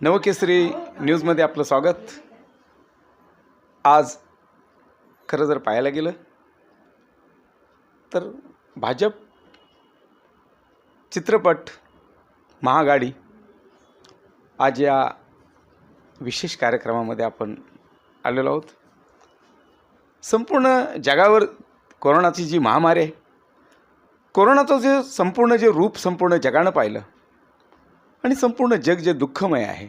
नवकेसरी न्यूजमध्ये आपलं स्वागत. आज खरं जर पाहायला गेलं तर भाजप चित्रपट महागाडी आज या विशेष कार्यक्रमामध्ये आपण आलेलो आहोत. संपूर्ण जगावर कोरोनाची जी महामारी आहे कोरोनाचं जे संपूर्ण जे रूप संपूर्ण जगानं पाहिलं आणि संपूर्ण जग जे दुःखमय आहे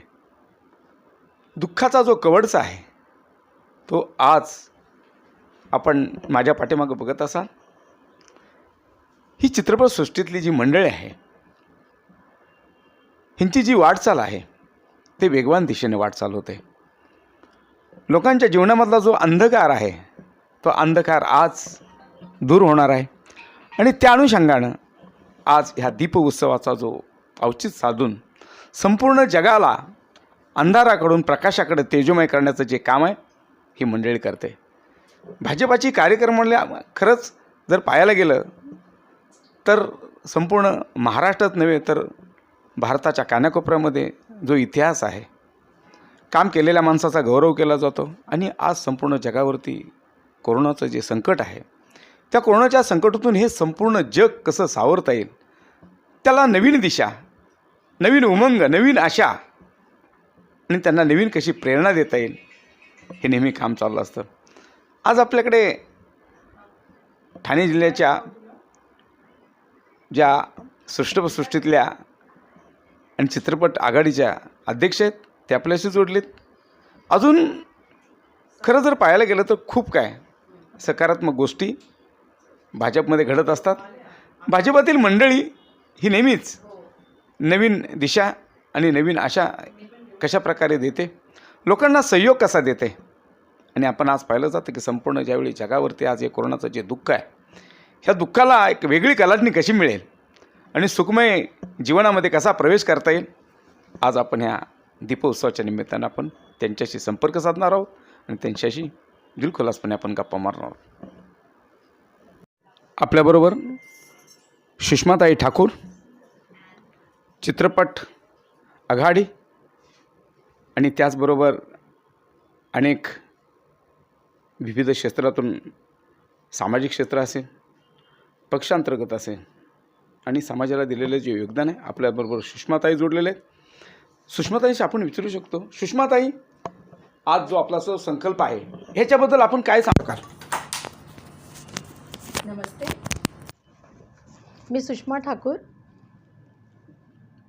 दुःखाचा जो कवडचा आहे तो आज आपण माझ्या पाठीमागं बघत असाल. ही चित्रपटसृष्टीतली जी मंडळी आहे ह्यांची जी वाटचाल आहे ते वेगवान दिशेने वाटचाल होते. लोकांच्या जीवनामधला जो अंधकार आहे तो अंधकार आज दूर होणार आहे. आणि त्या अनुषंगानं आज ह्या दीप उत्सवाचा जो औचित साधून संपूर्ण जगाला अंधाराकडून प्रकाशाकडे तेजोमय करण्याचं जे काम आहे ही मंडळी करते. भाजपाची कार्यक्रमाला खरंच जर पाहायला गेलं तर संपूर्ण महाराष्ट्रात नव्हे तर भारताच्या कानाकोपऱ्यामध्ये जो इतिहास आहे काम केलेल्या माणसाचा गौरव केला जातो आणि आज संपूर्ण जगावरती कोरोनाचं जे संकट आहे त्या कोरोनाच्या संकटातून हे संपूर्ण जग कसं सावरता येईल त्याला नवीन दिशा नवीन उमंग नवीन आशा आणि त्यांना नवीन कशी प्रेरणा देता येईल हे नेहमी काम चाललं असतं. आज आपल्याकडे ठाणे जिल्ह्याच्या ज्या सृष्टपसृष्टीतल्या आणि चित्रपट आघाडीच्या अध्यक्ष आहेत ते आपल्याशी जोडलेत. अजून खरं जर पाहायला गेलं तर खूप काय सकारात्मक गोष्टी भाजपमध्ये घडत असतात. भाजपातील मंडळी ही नेहमीच नवीन दिशा आणि नवीन आशा कशा प्रकारे देते? लोकांना सहयोग कसा देते? आणि आपण आज पाहिलं जातं की संपूर्ण ज्यावेळी जगावरती आज हे कोरोनाचं जे दुःख आहे ह्या दुःखाला एक वेगळी कलाटणी कशी मिळेल? आणि सुखमय जीवनामध्ये कसा प्रवेश करता येईल? आज आपण ह्या दीपोत्सवाच्या निमित्तानं आपण त्यांच्याशी संपर्क साधणार आहोत आणि त्यांच्याशी दिलखुलासपणे आपण गप्पा मारणार आहोत. आपल्याबरोबर सुषमाताई ठाकूर चित्रपट आघाडी आणि त्याचबरोबर अनेक विविध क्षेत्रातून सामाजिक क्षेत्र असेल पक्षांतर्गत असेल आणि समाजाला दिलेलं जे योगदान आहे आपल्याबरोबर सुषमाताई जोडलेले आहेत. सुषमाताईशी आपण विचारू शकतो. सुषमाताई आज जो आपला जो संकल्प आहे ह्याच्याबद्दल आपण काय सांगाल नमस्ते. मी सुषमा ठाकूर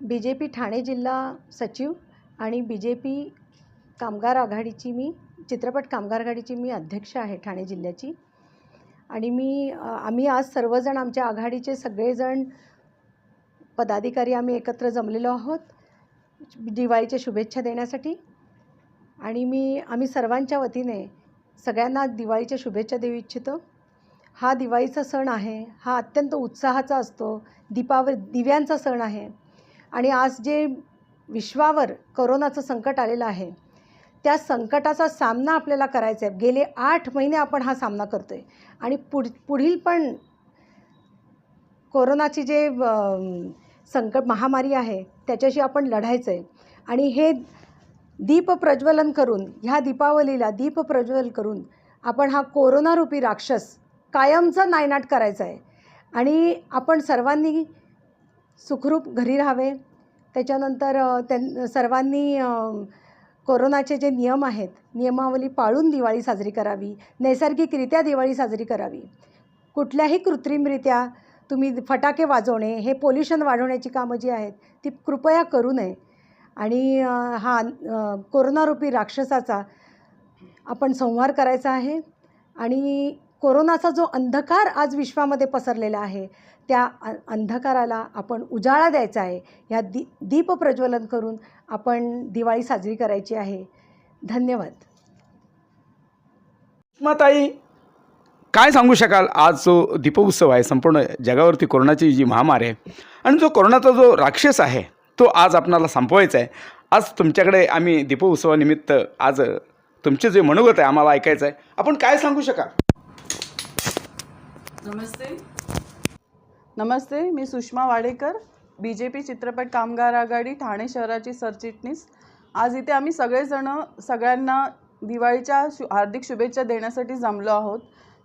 बी जे पी ठाणे जिल्हा सचिव आणि बी जे पी कामगार आघाडीची मी चित्रपट कामगार आघाडीची मी अध्यक्ष आहे ठाणे जिल्ह्याची. आणि मी आम्ही आज सर्वजण आमच्या आघाडीचे सगळेजण पदाधिकारी आम्ही एकत्र जमलेलो आहोत दिवाळीच्या शुभेच्छा देण्यासाठी. आणि मी आम्ही सर्वांच्या वतीने सगळ्यांना दिवाळीच्या शुभेच्छा देऊ इच्छितो. हा दिवाळीचा सण आहे हा अत्यंत उत्साहाचा असतो दीपावली दिव्यांचा सण आहे. आणि आज जे विश्वावर करोनाचं संकट आलेलं आहे. त्या संकटाचा सामना आपल्याला करायचा आहे. गेले आठ महिने आपण हा सामना करतो आहे आणि पुढ पुढील पण कोरोनाची जे संकट महामारी आहे त्याच्याशी आपण लढायचं आहे आणि हे दीप प्रज्वलन करून ह्या दीपावलीला दीप प्रज्वल करून आपण हा कोरोनारूपी राक्षस कायमचा नायनाट करायचा आहे आणि आपण सर्वांनी सुखरूप घरी राहावे. त्याच्यानंतर त्यां सर्वांनी कोरोनाचे जे नियम आहेत नियमावली पाळून दिवाळी साजरी करावी नैसर्गिकरित्या दिवाळी साजरी करावी. कुठल्याही कृत्रिमरित्या तुम्ही फटाके वाजवणे हे पोल्युशन वाढवण्याची कामं जी आहेत ती कृपया करू नये. आणि हा कोरोनारूपी राक्षसाचा आपण संहार करायचा आहे. आणि कोरोनाचा जो अंधकार आज विश्वामध्ये पसरलेला आहे त्या अंधकाराला आपण उजाळा द्यायचा आहे. ह्या दी दीप प्रज्वलन करून आपण दिवाळी साजरी करायची आहे. धन्यवाद. सुषमाताई काय सांगू शकाल? आज जो दीपोत्सव आहे संपूर्ण जगावरती कोरोनाची जी महामारी आहे आणि जो कोरोनाचा जो राक्षस आहे तो आज आपणाला संपवायचा आहे. आज तुमच्याकडे आम्ही दीपोत्सवानिमित्त आज तुमचे जे मनोगत आहे आम्हाला ऐकायचं आहे. आपण काय सांगू शकाल? नमस्ते. नमस्ते मी सुषमा वाडेकर बी जे पी चित्रपट कामगार आघाडी ठाणे शहराची सरचिटणीस. आज इथे आम्ही सगळेजणं सगळ्यांना दिवाळीच्या शु हार्दिक शुभेच्छा देण्यासाठी जमलो आहोत.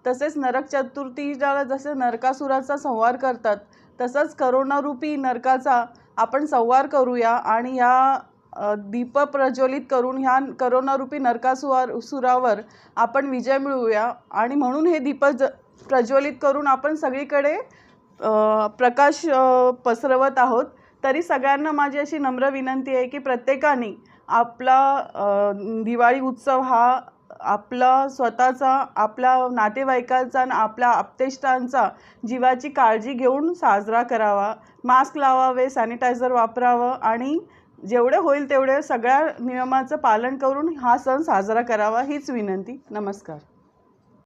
तसेच नरक चतुर्थीला जसं नरकासुराचा संहार करतात तसंच करोनारूपी नरकाचा आपण संवार करूया आणि ह्या दीप प्रज्वलित करून ह्या करोनारूपी नरकासुवार सुरावर आपण विजय मिळवूया. आणि म्हणून हे दीप ज प्रज्वलित करून आपण सगळीकडे प्रकाश पसरवत आहोत. तरी सगळ्यांना माझी अशी नम्र विनंती आहे की प्रत्येकाने आपला दिवाळी उत्सव हा आपला स्वतःचा आपल्या नातेवाईकांचा आणि आपल्या आप्तेष्टांचा जीवाची काळजी घेऊन साजरा करावा. मास्क लावावे सॅनिटायझर वापरावं आणि जेवढे होईल तेवढे सगळ्या नियमाचं पालन करून हा सण साजरा करावा हीच विनंती. नमस्कार.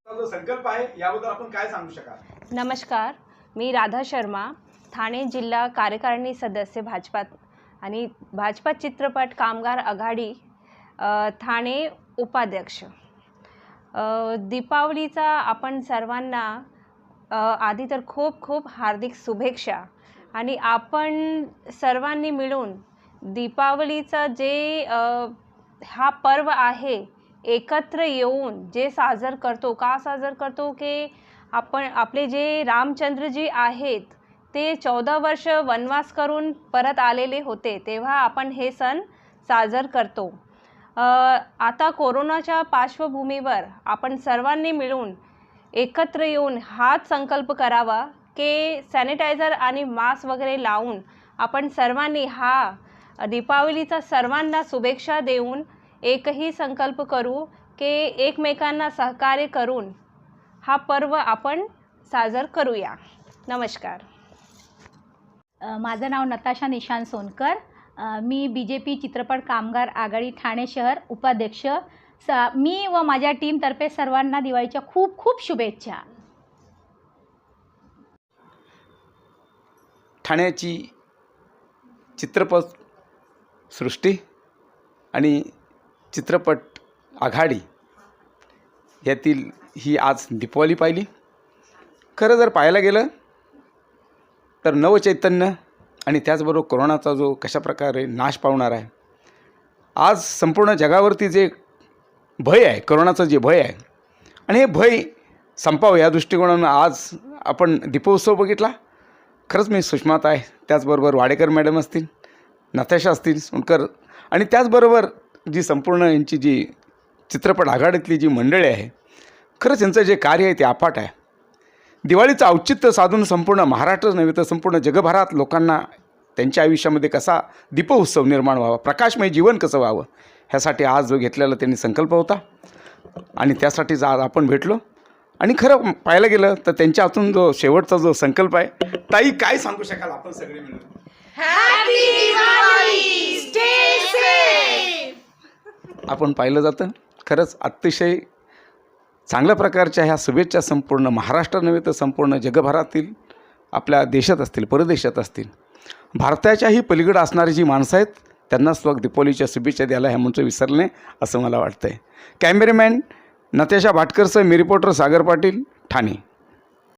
जो संकल्प आहे याबद्दल आपण काय सांगू शकाल? नमस्कार. मी राधा शर्मा ठाणे जिल्हा कार्यकारिणी सदस्य भाजपात आणि भाजपा चित्रपट कामगार आघाडी ठाणे उपाध्यक्ष. दीपावलीचा आपण सर्वांना आधी तर खूप खूप हार्दिक शुभेच्छा आणि आपण सर्वांनी मिळून दीपावलीचं जे हा पर्व आहे एकत्र येऊन जे साजर करतो का साजर करतो की आपण आपले जे रामचंद्रजी आहेत ते चौदा वर्ष वनवास करून परत आलेले होते तेव्हा आपण हे सण साजर करतो. आता कोरोनाच्या पार्श्वभूमीवर आपण सर्वांनी मिळून एकत्र येऊन हाच संकल्प करावा की सॅनिटायझर आणि मास्क वगैरे लावून आपण सर्वांनी हा दीपावलीचा सर्वांना शुभेच्छा देऊन एकही संकल्प करू की एकमेकांना सहकार्य करून हा पर्व आपण साजर करूया. नमस्कार. माझं नाव नताशा निशांत सोनकर. मी बी जे पी चित्रपट कामगार आघाडी ठाणे शहर उपाध्यक्ष. स मी व माझ्या टीमतर्फे सर्वांना दिवाळीच्या खूप खूप शुभेच्छा. ठाण्याची चित्रपट सृष्टी आणि चित्रपट आघाडी यातील ही आज दीपावली पाहिली. खरं जर पाहायला गेलं तर नवचैतन्य आणि त्याचबरोबर कोरोनाचा जो कशाप्रकारे नाश पावणार आहे आज संपूर्ण जगावरती जे भय आहे करोनाचं जे भय आहे आणि हे भय संपावं या दृष्टिकोनानं आज आपण दीपोत्सव बघितला. खरंच मी सुषमाता आहे त्याचबरोबर वाडेकर मॅडम असतील नताशा असतील सोनकर आणि त्याचबरोबर जी संपूर्ण यांची जी चित्रपट आघाडीतली जी मंडळी आहे खरंच यांचं जे कार्य आहे ते अफाट आहे. दिवाळीचं औचित्य साधून संपूर्ण महाराष्ट्रच नव्हे तर संपूर्ण जगभरात लोकांना त्यांच्या आयुष्यामध्ये कसा दीपोत्सव निर्माण व्हावा प्रकाशमय जीवन कसं व्हावं ह्यासाठी आज जो घेतलेला त्यांनी संकल्प होता. आणि त्यासाठीच आज आपण भेटलो. आणि खरं पाहायला गेलं तर त्यांच्या हातून जो शेवटचा जो संकल्प आहे ताई काय सांगू शकाल आपण सगळे मिळून? आपण पाहिलं जातं. खरंच अतिशय चांगल्या प्रकारच्या ह्या शुभेच्छा संपूर्ण महाराष्ट्र नव्हे तर संपूर्ण जगभरातील आपल्या देशात असतील परदेशात असतील. भारताच्याही पलीकडं असणारी जी माणसं आहेत त्यांना स्वग दीपावलीच्या शुभेच्छा द्यायला हे म्हणून विसरले असं मला वाटतं आहे कॅमेरेमॅन नतेशा भाटकरसह मी रिपोर्टर सागर पाटील ठाणे.